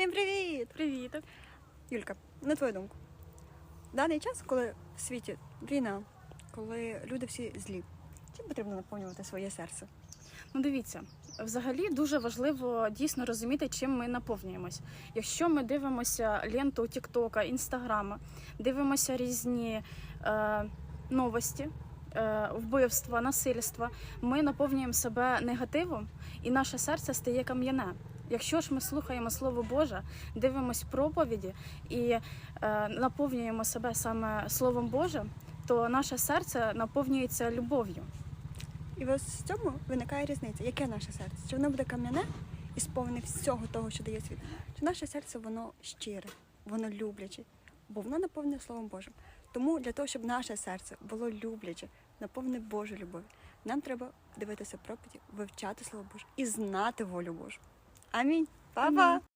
Всім привіт! Привіт. Юлька, на твою думку. В даний час, коли в світі війна, коли люди всі злі, чим потрібно наповнювати своє серце? Ну дивіться, взагалі дуже важливо дійсно розуміти, чим ми наповнюємось. Якщо ми дивимося ленту Тіктока, Інстаграма, дивимося різні е, новості. е, Вбивства, насильства, ми наповнюємо себе негативом, і наше серце стає кам'яне. Якщо ж ми слухаємо Слово Боже, дивимось проповіді і е, наповнюємо себе саме Словом Божим, то наше серце наповнюється любов'ю. І ось в цьому виникає різниця. Яке наше серце? Чи воно буде кам'яне і сповне всього того, що дає світ? Чи наше серце воно щире, воно любляче, бо воно наповнене Словом Божим. Тому для того, щоб наше серце було любляче, наповнене Божою любов'ю, нам треба дивитися проповіді, вивчати Слово Боже і знати волю Божу. Амінь. Па-па!